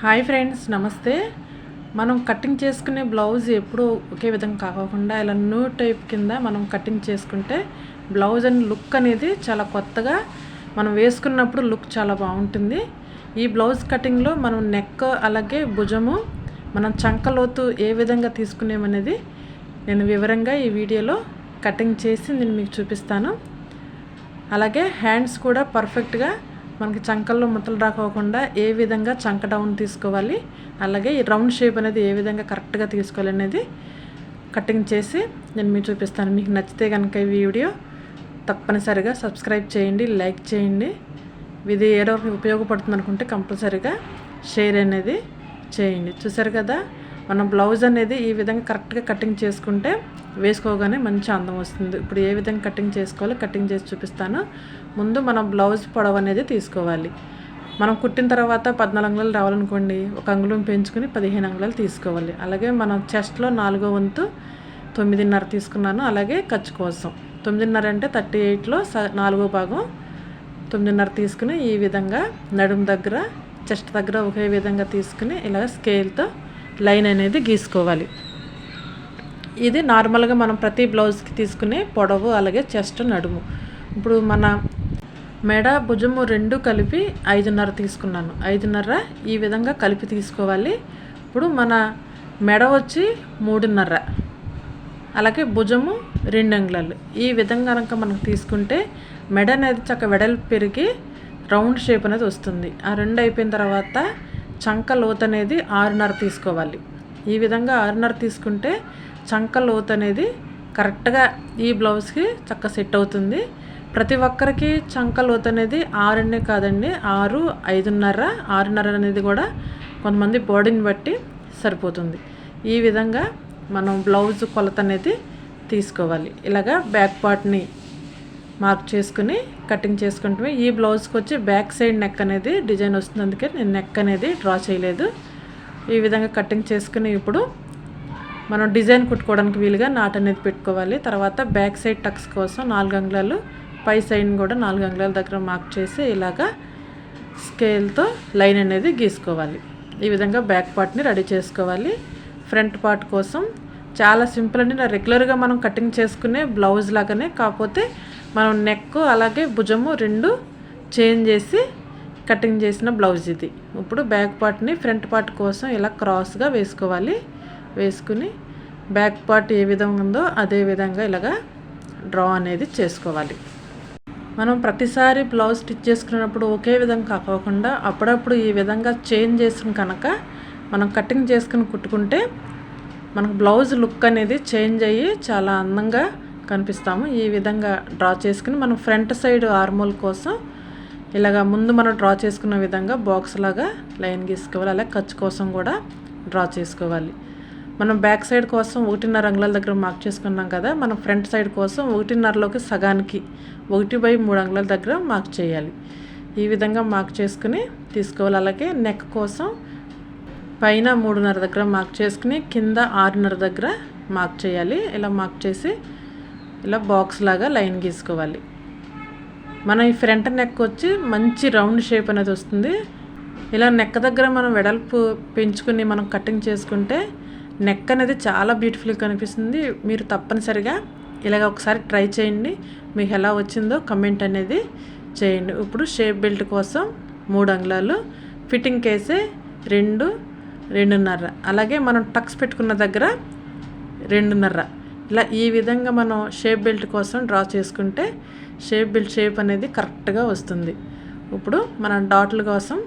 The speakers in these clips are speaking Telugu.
హాయ్ ఫ్రెండ్స్ నమస్తే. మనం కటింగ్ చేసుకునే బ్లౌజ్ ఎప్పుడూ ఒకే విధంగా కాకుండా ఇలా న్యూ టైప్ కింద మనం కటింగ్ చేసుకుంటే బ్లౌజ్ అండ్ లుక్ అనేది చాలా కొత్తగా మనం వేసుకున్నప్పుడు లుక్ చాలా బాగుంటుంది. ఈ బ్లౌజ్ కటింగ్లో మనం నెక్ అలాగే భుజము మనం చంకలోతు ఏ విధంగా తీసుకునేమనేది నేను వివరంగా ఈ వీడియోలో కటింగ్ చేసి నేను మీకు చూపిస్తాను. అలాగే హ్యాండ్స్ కూడా పర్ఫెక్ట్గా మనకి చంకల్లో ముట్టలు రాకోకుండా ఏ విధంగా చంక డౌన్ తీసుకోవాలి అలాగే ఈ రౌండ్ షేప్ అనేది ఏ విధంగా కరెక్ట్గా తీసుకోవాలి అనేది కటింగ్ చేసి నేను మీకు చూపిస్తాను. మీకు నచ్చితే కనుక ఈ వీడియో తప్పనిసరిగా సబ్స్క్రైబ్ చేయండి లైక్ చేయండి. ఇది ఏదో ఉపయోగపడుతుంది అనుకుంటే కంపల్సరీగా షేర్ అనేది చేయండి. చూసారు కదా? మన బ్లౌజ్ అనేది ఈ విధంగా కరెక్ట్గా కటింగ్ చేసుకుంటే వేసుకోగానే మంచి అందం వస్తుంది. ఇప్పుడు ఏ విధంగా కటింగ్ చేసుకోవాలో కటింగ్ చేసి చూపిస్తాను. ముందు మనం బ్లౌజ్ పొడవు అనేది తీసుకోవాలి. మనం కుట్టిన తర్వాత పద్నాలుగు అంగుళాలు రావాలనుకోండి ఒక అంగుళం పెంచుకుని పదిహేను అంగుళాలు తీసుకోవాలి. అలాగే మనం చెస్ట్లో నాలుగో వంతు తొమ్మిదిన్నర తీసుకున్నాను. అలాగే ఖర్చు కోసం. తొమ్మిదిన్నర అంటే థర్టీ ఎయిట్లో స నాలుగో భాగం తొమ్మిదిన్నర తీసుకుని ఈ విధంగా నడుము దగ్గర చెస్ట్ దగ్గర ఒకే విధంగా తీసుకుని ఇలా స్కేల్తో లైన్ అనేది గీసుకోవాలి. ఇది నార్మల్గా మనం ప్రతి బ్లౌజ్కి తీసుకునే పొడవు అలాగే చెస్ట్ నడుము. ఇప్పుడు మన మెడ భుజము రెండు కలిపి ఐదున్నర తీసుకున్నాను. ఐదున్నర ఈ విధంగా కలిపి తీసుకోవాలి. ఇప్పుడు మన మెడ వచ్చి మూడున్నర. అలాగే భుజము రెండు అంగుళాలు. ఈ విధంగా కనుక మనం తీసుకుంటే మెడ అనేది చక్క వెడల్పు పెరిగి రౌండ్ షేప్ అనేది వస్తుంది. ఆ రెండు అయిపోయిన తర్వాత చంక లోతు అనేది ఆరున్నర తీసుకోవాలి. ఈ విధంగా ఆరున్నర తీసుకుంటే చంక లోత్ అనేది కరెక్ట్గా ఈ బ్లౌజ్కి చక్క సెట్ అవుతుంది. ప్రతి ఒక్కరికి చంక లోత్ అనేది ఆరునే కాదండి ఆరు ఐదున్నర ఆరున్నర అనేది కూడా కొంతమంది బాడీని బట్టి సరిపోతుంది. ఈ విధంగా మనం బ్లౌజ్ కొలత అనేది తీసుకోవాలి. ఇలాగా బ్యాక్ పార్ట్ని మార్క్ చేసుకుని కటింగ్ చేసుకుంటే ఈ బ్లౌజ్కి వచ్చి బ్యాక్ సైడ్ నెక్ అనేది డిజైన్ వస్తుంది. అందుకే నేను నెక్ అనేది డ్రా చేయలేదు. ఈ విధంగా కటింగ్ చేసుకుని ఇప్పుడు మనం డిజైన్ కుట్టుకోవడానికి వీలుగా నాట్ అనేది పెట్టుకోవాలి. తర్వాత బ్యాక్ సైడ్ టక్స్ కోసం నాలుగు అంగుళాలు పై సైడ్ కూడా నాలుగు అంగుళాల దగ్గర మార్క్ చేసి ఇలాగా స్కేల్తో లైన్ అనేది గీసుకోవాలి. ఈ విధంగా బ్యాక్ పార్ట్ని రెడీ చేసుకోవాలి. ఫ్రంట్ పార్ట్ కోసం చాలా సింపుల్ అండి. నా రెగ్యులర్గా మనం కటింగ్ చేసుకునే బ్లౌజ్ లాగానే కాకపోతే మనం నెక్ అలాగే భుజము రెండు చేంజ్ చేసి కటింగ్ చేసిన బ్లౌజ్ ఇది. ఇప్పుడు బ్యాక్ పార్ట్ని ఫ్రంట్ పార్ట్ కోసం ఇలా క్రాస్గా వేసుకోవాలి. వేసుకుని బ్యాక్ పార్ట్ ఏ విధంగా ఉందో అదే విధంగా ఇలాగా డ్రా అనేది చేసుకోవాలి. మనం ప్రతిసారి బ్లౌజ్ స్టిచ్ చేసుకున్నప్పుడు ఒకే విధంగా కాకుండా అప్పుడప్పుడు ఈ విధంగా చేంజ్ చేసుకుని కనుక మనం కటింగ్ చేసుకుని కుట్టుకుంటే మనకు బ్లౌజ్ లుక్ అనేది చేంజ్ అయ్యి చాలా అందంగా కనిపిస్తాము. ఈ విధంగా డ్రా చేసుకుని మనం ఫ్రంట్ సైడ్ ఆర్మోల్ కోసం ఇలాగ ముందు మనం డ్రా చేసుకున్న విధంగా బాక్స్ లాగా లైన్ గీసుకోవాలి. అలాగే ఖర్చు కోసం కూడా డ్రా చేసుకోవాలి. మనం బ్యాక్ సైడ్ కోసం ఒకటిన్నర అంగుళాల దగ్గర మార్క్ చేసుకున్నాం కదా మనం ఫ్రంట్ సైడ్ కోసం ఒకటిన్నరలోకి సగానికి ఒకటి బై మూడు అంగుళాల దగ్గర మార్క్ చేయాలి. ఈ విధంగా మార్క్ చేసుకుని తీసుకోవాలి. అలాగే నెక్ కోసం పైన మూడున్నర దగ్గర మార్క్ చేసుకుని కింద ఆరున్నర దగ్గర మార్క్ చేయాలి. ఇలా మార్క్ చేసి ఇలా బాక్స్ లాగా లైన్ గీసుకోవాలి. మనం ఈ ఫ్రంట్ నెక్ వచ్చి మంచి రౌండ్ షేప్ అనేది వస్తుంది. ఇలా నెక్ దగ్గర మనం వెడల్పు పెంచుకుని మనం కటింగ్ చేసుకుంటే నెక్ అనేది చాలా బ్యూటిఫుల్గా కనిపిస్తుంది. మీరు తప్పనిసరిగా ఇలాగ ఒకసారి ట్రై చేయండి. మీకు ఎలా వచ్చిందో కమెంట్ అనేది చేయండి. ఇప్పుడు షేప్ బెల్ట్ కోసం మూడు అంగుళాలు ఫిట్టింగ్ కేసే రెండు రెండున్నర. అలాగే మనం టక్స్ పెట్టుకున్న దగ్గర రెండున్నర. ఇలా ఈ విధంగా మనం షేప్ బెల్ట్ కోసం డ్రా చేసుకుంటే షేప్ బెల్ట్ షేప్ అనేది కరెక్ట్గా వస్తుంది. ఇప్పుడు మనం డాట్ల కోసం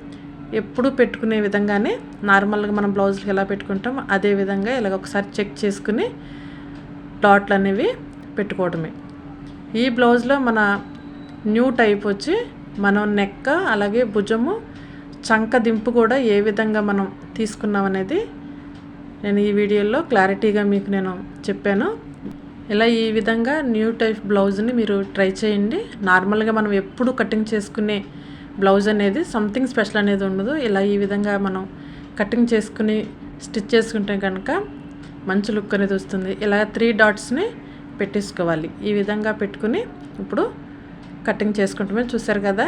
ఎప్పుడు పెట్టుకునే విధంగానే నార్మల్గా మనం బ్లౌజ్కి ఎలా పెట్టుకుంటాం అదే విధంగా ఇలాగ ఒకసారి చెక్ చేసుకుని డాట్లు అనేవి పెట్టుకోవడమే. ఈ బ్లౌజ్లో మన న్యూ టైప్ వచ్చి మనం నెక్క అలాగే భుజము చంక దింపు కూడా ఏ విధంగా మనం తీసుకున్నాం అనేది నేను ఈ వీడియోలో క్లారిటీగా మీకు నేను చెప్పాను. ఇలా ఈ విధంగా న్యూ టైప్ బ్లౌజ్ని మీరు ట్రై చేయండి. నార్మల్గా మనం ఎప్పుడు కటింగ్ చేసుకునే బ్లౌజ్ అనేది సంథింగ్ స్పెషల్ అనేది ఉండదు. ఇలా ఈ విధంగా మనం కటింగ్ చేసుకుని స్టిచ్ చేసుకుంటే కనుక మంచి లుక్ అనేది వస్తుంది. ఇలా త్రీ డాట్స్ని పెట్టేసుకోవాలి. ఈ విధంగా పెట్టుకుని ఇప్పుడు కటింగ్ చేసుకుంటామే చూసారు కదా?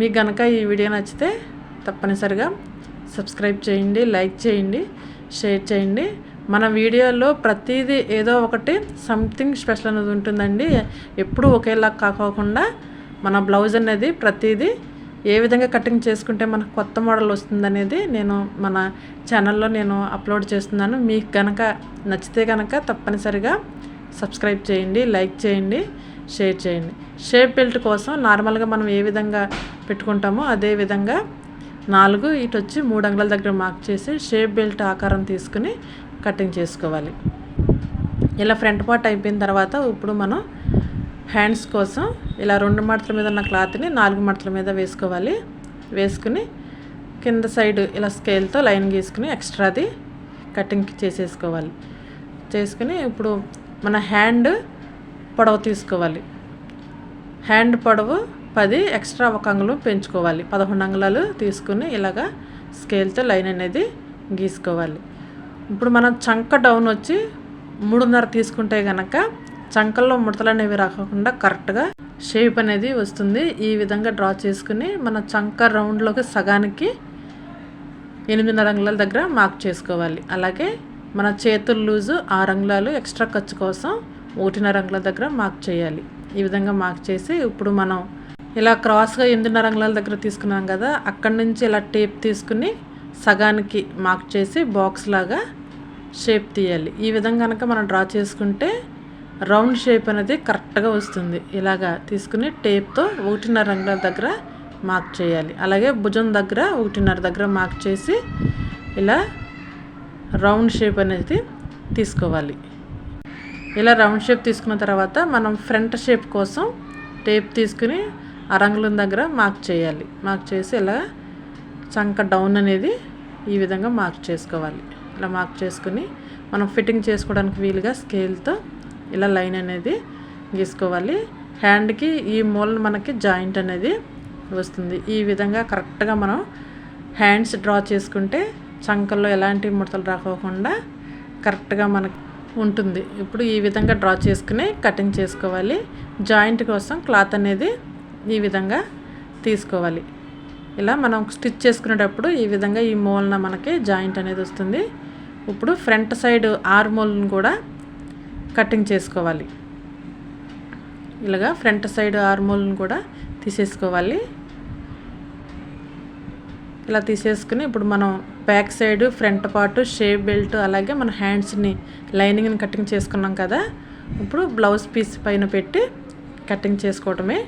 మీకు కనుక ఈ వీడియో నచ్చితే తప్పనిసరిగా సబ్స్క్రైబ్ చేయండి లైక్ చేయండి షేర్ చేయండి. మన వీడియోలో ప్రతిదీ ఏదో ఒకటి సంథింగ్ స్పెషల్ అనేది ఉంటుందండి. ఎప్పుడూ ఒకేలా కాకోకుండా మన బ్లౌజ్ అనేది ప్రతిదీ ఏ విధంగా కటింగ్ చేసుకుంటే మనకు కొత్త మోడల్ వస్తుందనేది నేను మన ఛానల్లో నేను అప్లోడ్ చేస్తున్నాను. మీకు కనుక నచ్చితే కనుక తప్పనిసరిగా సబ్స్క్రైబ్ చేయండి లైక్ చేయండి షేర్ చేయండి. షేప్ బెల్ట్ కోసం నార్మల్గా మనం ఏ విధంగా పెట్టుకుంటామో అదే విధంగా నాలుగు ఇటు వచ్చి మూడు అంగుళాల దగ్గర మార్క్ చేసి షేప్ బెల్ట్ ఆకారం తీసుకుని కటింగ్ చేసుకోవాలి. ఇలా ఫ్రంట్ పార్ట్ అయిపోయిన తర్వాత ఇప్పుడు మనం హ్యాండ్స్ కోసం ఇలా రెండు మడతల మీద ఉన్న క్లాత్ని నాలుగు మడతల మీద వేసుకోవాలి. వేసుకుని కింద సైడ్ ఇలా స్కేల్తో లైన్ గీసుకుని ఎక్స్ట్రాది కటింగ్ చేసేసుకోవాలి. చేసుకుని ఇప్పుడు మన హ్యాండ్ పొడవు తీసుకోవాలి. హ్యాండ్ పొడవు పది ఎక్స్ట్రా ఒక అంగుళం పెంచుకోవాలి. పదకొండు అంగుళాలు తీసుకుని ఇలాగా స్కేల్తో లైన్ అనేది గీసుకోవాలి. ఇప్పుడు మనం చంక డౌన్ వచ్చి మూడున్నర తీసుకుంటే కనుక చంకల్లో ముడతలు అనేవి రాకుండా కరెక్ట్గా షేప్ అనేది వస్తుంది. ఈ విధంగా డ్రా చేసుకుని మన చంక రౌండ్లోకి సగానికి ఎనిమిదిన్నర అంగుళాల దగ్గర మార్క్ చేసుకోవాలి. అలాగే మన చేతులు లూజు ఆరు అంగుళాలు ఎక్స్ట్రా ఖర్చు కోసం ఒకటిన్నర అంగుళాల దగ్గర మార్క్ చేయాలి. ఈ విధంగా మార్క్ చేసి ఇప్పుడు మనం ఇలా క్రాస్గా ఎనిమిదిన్నర అంగుళాల దగ్గర తీసుకున్నాం కదా అక్కడి నుంచి ఇలా టేప్ తీసుకుని సగానికి మార్క్ చేసి బాక్స్ లాగా షేప్ తీయాలి. ఈ విధంగా కనుక మనం డ్రా చేసుకుంటే రౌండ్ షేప్ అనేది కరెక్ట్గా వస్తుంది. ఇలాగా తీసుకుని టేప్తో ఒకటిన్నర అంగుళాల దగ్గర మార్క్ చేయాలి. అలాగే భుజం దగ్గర ఒకటిన్నర దగ్గర మార్క్ చేసి ఇలా రౌండ్ షేప్ అనేది తీసుకోవాలి. ఇలా రౌండ్ షేప్ తీసుకున్న తర్వాత మనం ఫ్రంట్ షేప్ కోసం టేప్ తీసుకుని అరంగులం దగ్గర మార్క్ చేయాలి. మార్క్ చేసి ఇలా చంక డౌన్ అనేది ఈ విధంగా మార్క్ చేసుకోవాలి. ఇలా మార్క్ చేసుకుని మనం ఫిట్టింగ్ చేసుకోవడానికి వీలుగా స్కేల్తో ఇలా లైన్ అనేది గీసుకోవాలి. హ్యాండ్కి ఈ మూలన మనకి జాయింట్ అనేది వస్తుంది. ఈ విధంగా కరెక్ట్గా మనం హ్యాండ్స్ డ్రా చేసుకుంటే చంకల్లో ఎలాంటి ముడతలు రాకోకుండా కరెక్ట్గా మనకి ఉంటుంది. ఇప్పుడు ఈ విధంగా డ్రా చేసుకుని కటింగ్ చేసుకోవాలి. జాయింట్ కోసం క్లాత్ అనేది ఈ విధంగా తీసుకోవాలి. ఇలా మనం స్టిచ్ చేసుకునేటప్పుడు ఈ విధంగా ఈ మూలన మనకి జాయింట్ అనేది వస్తుంది. ఇప్పుడు ఫ్రంట్ సైడ్ ఆరు మూలను కూడా కటింగ్ చేసుకోవాలి. ఇలాగా ఫ్రంట్ సైడ్ ఆర్మోల్ని కూడా తీసేసుకోవాలి. ఇలా తీసేసుకుని ఇప్పుడు మనం back side front part shape belt అలాగే మన హ్యాండ్స్ని లైనింగ్ని కటింగ్ చేసుకున్నాం కదా. ఇప్పుడు బ్లౌజ్ పీస్ పైన పెట్టి కటింగ్ చేసుకోవటమే.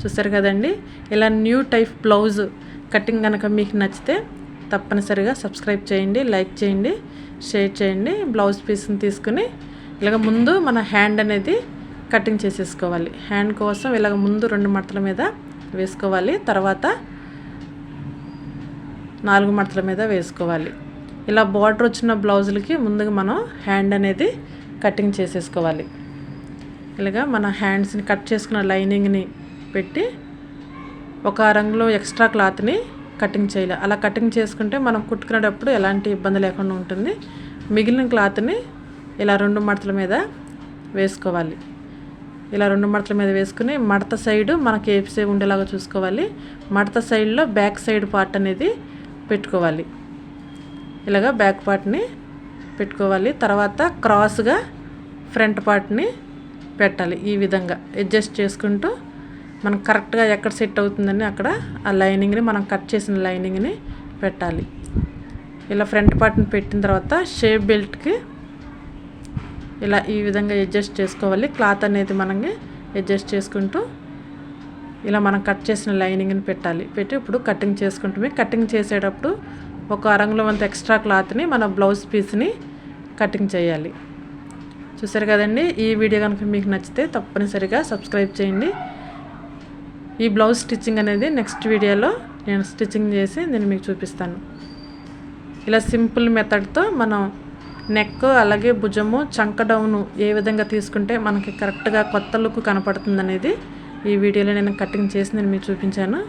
చూసారు కదండి? ఇలా న్యూ టైప్ బ్లౌజ్ కటింగ్ కనుక మీకు నచ్చితే తప్పనిసరిగా సబ్స్క్రైబ్ చేయండి లైక్ చేయండి షేర్ చేయండి. బ్లౌజ్ పీస్ని తీసుకుని ఇలాగ ముందు మన హ్యాండ్ అనేది కటింగ్ చేసేసుకోవాలి. హ్యాండ్ కోసం ఇలాగ ముందు రెండు మడతల మీద వేసుకోవాలి. తర్వాత నాలుగు మడతల మీద వేసుకోవాలి. ఇలా బార్డర్ వచ్చిన బ్లౌజులకి ముందుగా మనం హ్యాండ్ అనేది కటింగ్ చేసేసుకోవాలి. ఇలాగా మన హ్యాండ్స్ని కట్ చేసుకున్న లైనింగ్ని పెట్టి ఒక రంగులో ఎక్స్ట్రా క్లాత్ని కటింగ్ చేయాలి. అలా కటింగ్ చేసుకుంటే మనం కుట్టుకునేటప్పుడు ఎలాంటి ఇబ్బంది లేకుండా ఉంటుంది. మిగిలిన క్లాత్ని ఇలా రెండు మడతల మీద వేసుకోవాలి. ఇలా రెండు మడతల మీద వేసుకుని మడత సైడు మనకి ఏపిసే ఉండేలాగా చూసుకోవాలి. మడత సైడ్లో బ్యాక్ సైడ్ పార్ట్ అనేది పెట్టుకోవాలి. ఇలాగ బ్యాక్ పార్ట్ని పెట్టుకోవాలి. తర్వాత క్రాస్గా ఫ్రంట్ పార్ట్ని పెట్టాలి ఈ విధంగా. అడ్జస్ట్ చేసుకుంటూ మనం కరెక్ట్గా ఎక్కడ సెట్ అవుతుందని అక్కడ ఆ లైనింగ్ని మనం కట్ చేసిన లైనింగ్ని పెట్టాలి. ఇలా ఫ్రంట్ పార్ట్ని పెట్టిన తర్వాత షేప్ బెల్ట్కి ఇలా ఈ విధంగా అడ్జస్ట్ చేసుకోవాలి. క్లాత్ అనేది మనకి అడ్జస్ట్ చేసుకుంటూ ఇలా మనం కట్ చేసిన లైనింగ్ని పెట్టాలి. పెట్టి ఇప్పుడు కటింగ్ చేసుకుంటామే కటింగ్ చేసేటప్పుడు ఒక అరంగులో అంత ఎక్స్ట్రా క్లాత్ని మన బ్లౌజ్ పీస్ని కటింగ్ చేయాలి. చూసారు కదండి? ఈ వీడియో కనుక మీకు నచ్చితే తప్పనిసరిగా సబ్స్క్రైబ్ చేయండి. ఈ బ్లౌజ్ స్టిచ్చింగ్ అనేది నెక్స్ట్ వీడియోలో నేను స్టిచ్చింగ్ చేసి నేను మీకు చూపిస్తాను. ఇలా సింపుల్ మెథడ్తో మనం నెక్ అలాగే భుజము చంక డౌను ఏ విధంగా తీసుకుంటే మనకి కరెక్ట్గా కొత్త లుక్ కనపడుతుంది అనేది ఈ వీడియోలో నేను కటింగ్ చేసి నేను మీకు చూపించాను.